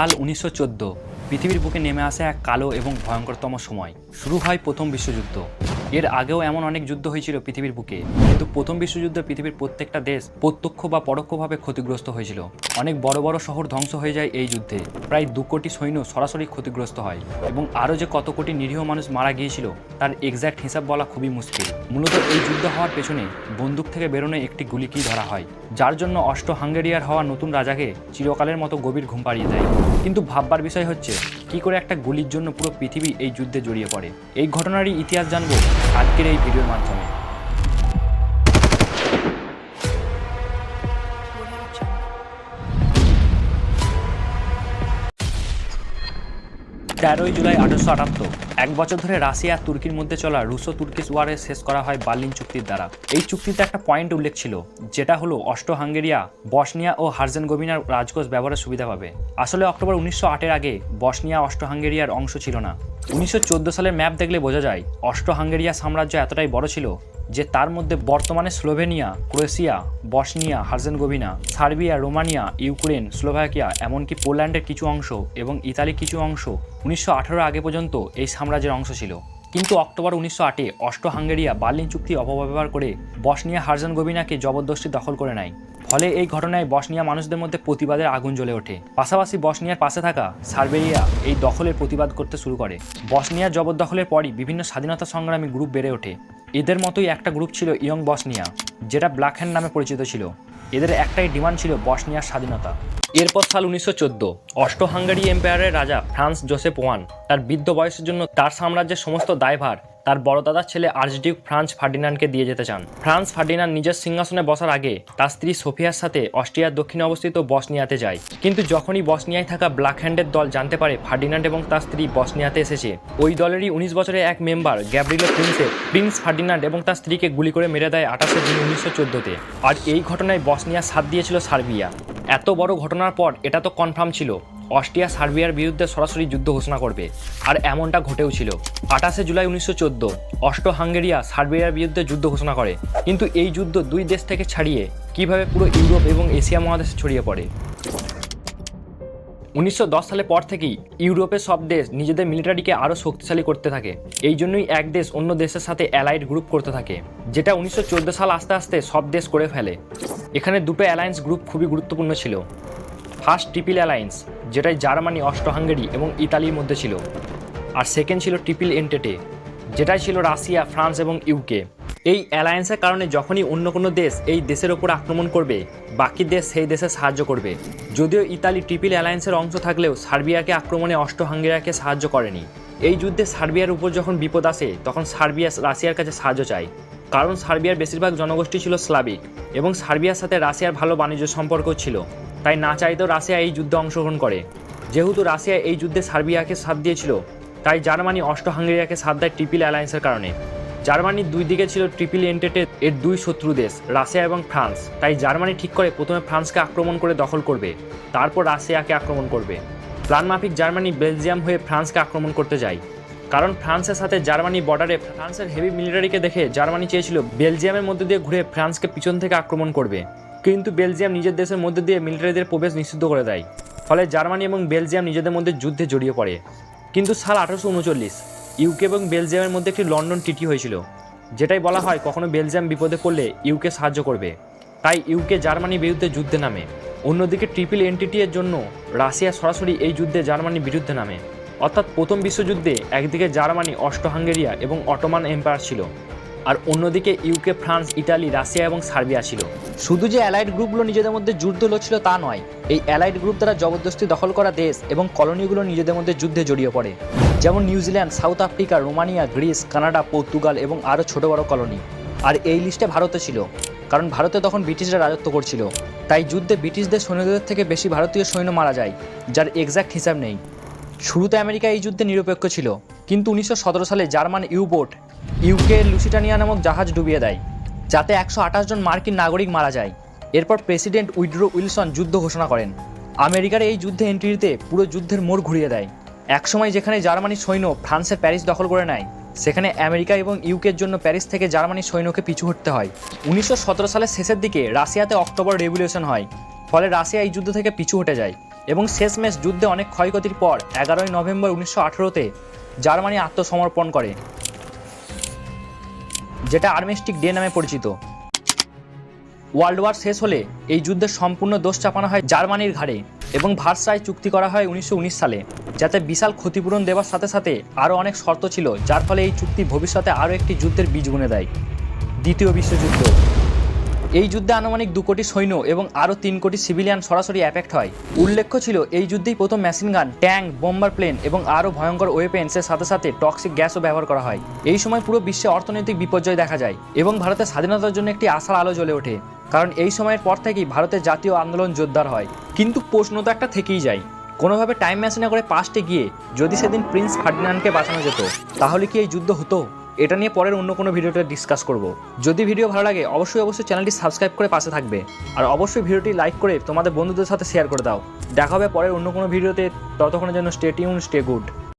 সাল উনিশশো চোদ্দ। পৃথিবীর বুকে নেমে আসে এক কালো এবং ভয়ঙ্করতম সময়। শুরু হয় প্রথম বিশ্বযুদ্ধ। এর আগেও এমন অনেক যুদ্ধ হয়েছিল পৃথিবীর বুকে, কিন্তু প্রথম বিশ্বযুদ্ধে পৃথিবীর প্রত্যেকটা দেশ প্রত্যক্ষ বা পরোক্ষভাবে ক্ষতিগ্রস্ত হয়েছিল। অনেক বড় বড় শহর ধ্বংস হয়ে যায় এই যুদ্ধে। প্রায় দু কোটি সৈন্য সরাসরি ক্ষতিগ্রস্ত হয় এবং আরও যে কত কোটি নিরীহ মানুষ মারা গিয়েছিল, তার এক্স্যাক্ট হিসাব বলা খুবই মুশকিল। মূলত এই যুদ্ধ হওয়ার পেছনে বন্দুক থেকে বেরোনো একটি গুলিকেই ধরা হয়, যার জন্য অষ্ট হাঙ্গেরিয়ার হওয়া নতুন রাজাকে চিরকালের মতো গভীর ঘুম পাড়িয়ে দেয়। কিন্তু ভাববার বিষয় হচ্ছে, কি করে একটা গুলির জন্য পুরো পৃথিবী এই যুদ্ধে জড়িয়ে পড়ে? এই ঘটনারই ইতিহাস জানব আজকের এই ভিডিওর মাধ্যমে। তেরোই জুলাই আঠারোশো আটাত্তর। এক বছর ধরে রাশিয়া আর তুর্কির মধ্যে চলা রুশো তুর্কিস ওয়ারে শেষ করা হয় বার্লিন চুক্তির দ্বারা। এই চুক্তিতে একটা পয়েন্ট উল্লেখ ছিল, যেটা হলো অষ্ট হাঙ্গেরিয়া বসনিয়া ও হার্জেনগোভিনার রাজকোষ ব্যবহারের সুবিধা পাবে। আসলে অক্টোবর উনিশশো আটের আগে বসনিয়া অষ্ট হাঙ্গেরিয়ার অংশ ছিল না। উনিশশো চোদ্দ সালের ম্যাপ দেখলে বোঝা যায় অষ্ট হাঙ্গেরিয়া সাম্রাজ্য এতটাই বড় ছিল যে তার মধ্যে বর্তমানে Slovenia, Croatia, Bosnia, Herzegovina, Serbia, Romania, Ukraine, Slovakia, এমনকি পোল্যান্ডের কিছু অংশ এবং ইতালির কিছু অংশ উনিশশো আঠেরো আগে পর্যন্ত এই সাম্রাজ্যের অংশ ছিল। কিন্তু অক্টোবর উনিশশো আটে অষ্ট হাঙ্গেরিয়া বার্লিন চুক্তি অপব্যবহার করে বসনিয়া হার্জেনগোভিনাকে জবরদস্তি দখল করে নেয়। ফলে এই ঘটনায় বসনিয়া মানুষদের মধ্যে প্রতিবাদের আগুন জ্বলে ওঠে। পাশাপাশি বসনিয়ার পাশে থাকা সার্বেরিয়া এই দখলের প্রতিবাদ করতে শুরু করে। বসনিয়ার জবরদখলের পরই বিভিন্ন স্বাধীনতা সংগ্রামী গ্রুপ বেড়ে ওঠে। এদের মতোই একটা গ্রুপ ছিল ইয়ং বসনিয়া, যেটা ব্ল্যাক হ্যান্ড নামে পরিচিত ছিল। এদের একটাই ডিমান্ড ছিল বসনিয়ার স্বাধীনতা। এরপর সাল উনিশশো চোদ্দ অষ্ট হাঙ্গারি এম্পায়ারের রাজা ফ্রান্স জোসেফ ওয়ান, তার বৃদ্ধ বয়সের জন্য তার সাম্রাজ্যের সমস্ত দায়ভার তার বড় দাদার ছেলে আর্চডিউক ফ্রান্স ফার্ডিনান্ডকে দিয়ে যেতে চান। ফ্রান্স ফার্ডিনান্ড নিজের সিংহাসনে বসার আগে তার স্ত্রী সোফিয়ার সাথে অস্ট্রিয়ার দক্ষিণে অবস্থিত বসনিয়াতে যায়। কিন্তু যখনই বসনিয়ায় থাকা ব্ল্যাক হ্যান্ডের দল জানতে পারে ফার্ডিনান্ড এবং তার স্ত্রী বসনিয়াতে এসেছে, ওই দলেরই উনিশ বছরের এক member Gavrilo Princip prince Ferdinand এবং তার স্ত্রীকে গুলি করে মেরে দেয় আঠাশে জুন উনিশশো চোদ্দোতে। আর এই ঘটনায় বসনিয়া সাথ দিয়েছিল সার্বিয়া। এত বড় ঘটনার পর এটা তো কনফার্ম ছিল। অস্ট্রিয়া, সার্বিয়ার বিরুদ্ধে সরাসরি যুদ্ধ ঘোষণা করবে। আর এমনটা ঘটেও ছিল। আঠাশে জুলাই উনিশশো চোদ্দ অষ্ট হাঙ্গেরিয়া সার্বিয়ার বিরুদ্ধে যুদ্ধ ঘোষণা করে। কিন্তু এই যুদ্ধ দুই দেশ থেকে ছাড়িয়ে কীভাবে পুরো ইউরোপ এবং এশিয়া মহাদেশে ছড়িয়ে পড়ে? উনিশশো সালের পর থেকেই ইউরোপের সব দেশ নিজেদের মিলিটারিকে আরও শক্তিশালী করতে থাকে। এই জন্যই এক দেশ অন্য দেশের সাথে অ্যালাইড গ্রুপ করতে থাকে, যেটা উনিশশো চোদ্দ সাল আস্তে আস্তে সব দেশ করে ফেলে। এখানে দুটো অ্যালায়েন্স গ্রুপ খুবই গুরুত্বপূর্ণ ছিল। ফার্স্ট ট্রিপিল অ্যালায়েন্স যেটাই জার্মানি অস্ট্রো হাঙ্গেরি এবং ইতালির মধ্যে ছিল। আর সেকেন্ড ছিল ট্রিপিল এন্টেটে, যেটাই ছিল রাশিয়া, ফ্রান্স এবং ইউকে এই অ্যালায়েন্সের কারণে যখনই অন্য কোনো দেশ এই দেশের ওপর আক্রমণ করবে, বাকি দেশ সেই দেশে সাহায্য করবে। যদিও ইতালি ট্রিপিল অ্যালায়েন্সের অংশ থাকলেও সার্বিয়াকে আক্রমণে অস্ট্রো হাঙ্গেরিয়াকে সাহায্য করেনি। এই যুদ্ধে সার্বিয়ার উপর যখন বিপদ আসে, তখন সার্বিয়া রাশিয়ার কাছে সাহায্য চায়। কারণ সার্বিয়ার বেশিরভাগ জনগোষ্ঠী ছিল স্লাবিক এবং সার্বিয়ার সাথে রাশিয়ার ভালো বাণিজ্য সম্পর্ক ছিল। তাই না চাইতেও রাশিয়া এই যুদ্ধে অংশগ্রহণ করে। যেহেতু রাশিয়া এই যুদ্ধে সার্বিয়াকে সাথ দিয়েছিল, তাই জার্মানি অষ্ট হাঙ্গেরিয়াকে সাথ দেয় ট্রিপিল অ্যালায়েন্সের কারণে। জার্মানির দুই দিকে ছিল ট্রিপিল এন্টেটে এর দুই শত্রু দেশ, রাশিয়া এবং ফ্রান্স। তাই জার্মানি ঠিক করে প্রথমে ফ্রান্সকে আক্রমণ করে দখল করবে, তারপর রাশিয়াকে আক্রমণ করবে। প্ল্যান মাফিক জার্মানি বেলজিয়াম হয়ে ফ্রান্সকে আক্রমণ করতে যায়। কারণ ফ্রান্সের সাথে জার্মানি বর্ডারে ফ্রান্সের হেভি মিলিটারিকে দেখে জার্মানি চেয়েছিল বেলজিয়ামের মধ্যে দিয়ে ঘুরে ফ্রান্সকে পিছন থেকে আক্রমণ করবে। কিন্তু বেলজিয়াম নিজের দেশের মধ্যে দিয়ে মিলিটারিদের প্রবেশ নিষিদ্ধ করে দেয়। ফলে জার্মানি এবং বেলজিয়াম নিজেদের মধ্যে যুদ্ধে জড়িয়ে পড়ে। কিন্তু সাল আঠারোশো উনচল্লিশ, ইউকে এবং বেলজিয়ামের মধ্যে একটি লন্ডন টিটি হয়েছিল, যেটাই বলা হয় কখনো বেলজিয়াম বিপদে পড়লে ইউকে সাহায্য করবে। তাই ইউকে জার্মানির বিরুদ্ধে যুদ্ধে নামে। অন্যদিকে ট্রিপল এনটিটি এর জন্য রাশিয়া সরাসরি এই যুদ্ধে জার্মানির বিরুদ্ধে নামে। অর্থাৎ প্রথম বিশ্বযুদ্ধে একদিকে জার্মানি অস্ট্রো হাঙ্গেরিয়া এবং অটোমান এম্পায়ার ছিল। আর অন্যদিকে ইউকে ফ্রান্স ইটালি রাশিয়া এবং সার্বিয়া ছিল। শুধু যে অ্যালাইড গ্রুপগুলো নিজেদের মধ্যে যুদ্ধ লড়ছিল তা নয়, এই অ্যালাইড গ্রুপ দ্বারা জবরদস্তি দখল করা দেশ এবং কলোনিগুলো নিজেদের মধ্যে যুদ্ধে জড়িয়ে পড়ে। যেমন New Zealand South Africa Romania Greece Canada Portugal এবং আরও ছোট বড় কলোনি। আর এই লিস্টে ভারতে ছিল, কারণ ভারতে তখন ব্রিটিশরা রাজত্ব করছিল। তাই যুদ্ধে ব্রিটিশদের সৈন্যদের থেকে বেশি ভারতীয় সৈন্য মারা যায়, যার এক্স্যাক্ট হিসাব নেই। শুরুতে আমেরিকা এই যুদ্ধে নিরপেক্ষ ছিল, কিন্তু উনিশশো সতেরো সালে জার্মান ইউবোট ইউকে লুসিটানিয়া নামক জাহাজ ডুবিয়ে দেয়, যাতে একশো আঠাশ জন মার্কিন নাগরিক মারা যায়। এরপর প্রেসিডেন্ট উইড্রো উইলসন যুদ্ধ ঘোষণা করেন। আমেরিকার এই যুদ্ধে এন্ট্রিতে পুরো যুদ্ধের মোড় ঘুরিয়ে দেয়। একসময় যেখানে জার্মানির সৈন্য ফ্রান্সের প্যারিস দখল করে নেয়, সেখানে আমেরিকা এবং ইউকের জন্য প্যারিস থেকে জার্মানির সৈন্যকে পিছু হটতে হয়। উনিশশো সতেরো সালের শেষের দিকে রাশিয়াতে অক্টোবর রেভলিউশন হয়, ফলে রাশিয়া এই যুদ্ধ থেকে পিছু হটে যায় এবং শেষমেশ যুদ্ধে অনেক ক্ষয়ক্ষতির পর এগারোই নভেম্বর উনিশশো আঠেরোতে জার্মানি আত্মসমর্পণ করে। যেটা আর্মিস্টিক ডে নামে পরিচিত। ওয়ার্ল্ড ওয়ার শেষ হলে এই যুদ্ধের সম্পূর্ণ দোষ চাপানো হয় জার্মানির ঘাড়ে এবং ভার্সায় চুক্তি করা হয় উনিশশো উনিশ সালে, যাতে বিশাল ক্ষতিপূরণ দেওয়ার সাথে সাথে আরও অনেক শর্ত ছিল, যার ফলে এই চুক্তি ভবিষ্যতে আরও একটি যুদ্ধের বীজ বুনে দেয়। দ্বিতীয় বিশ্বযুদ্ধ। এই যুদ্ধে আনুমানিক দু কোটি সৈন্য এবং আরও তিন কোটি সিভিলিয়ান সরাসরি অ্যাফেক্ট হয়। উল্লেখ্য ছিল, এই যুদ্ধেই প্রথম machine gun, tank, bomber plane এবং আরও ভয়ঙ্কর ওয়েপেন্সের সাথে সাথে টক্সিক গ্যাসও ব্যবহার করা হয়। এই সময় পুরো বিশ্বে অর্থনৈতিক বিপর্যয় দেখা যায় এবং ভারতের স্বাধীনতার জন্য একটি আশার আলো জ্বলে ওঠে, কারণ এই সময়ের পর থেকেই ভারতের জাতীয় আন্দোলন জোরদার হয়। কিন্তু প্রশ্ন তো একটা থেকেই যায়, কোনোভাবে টাইম মেশিনে করে পাস্টে গিয়ে যদি সেদিন প্রিন্স ফার্ডিনান্ডকে বাঁচানো যেত, তাহলে কি এই যুদ্ধ হতো? এটা নিয়ে পরের অন্য কোনো ভিডিওতে ডিসকাস করব। যদি ভিডিও ভালো লাগে, অবশ্যই অবশ্যই চ্যানেলটি সাবস্ক্রাইব করে পাশে থাকবে। আর অবশ্যই ভিডিওটি লাইক করে তোমাদের বন্ধুদের সাথে শেয়ার করে দাও। দেখা হবে পরের অন্য কোনো ভিডিওতে। ততক্ষণের জন্য স্টে টিউন স্টে গুড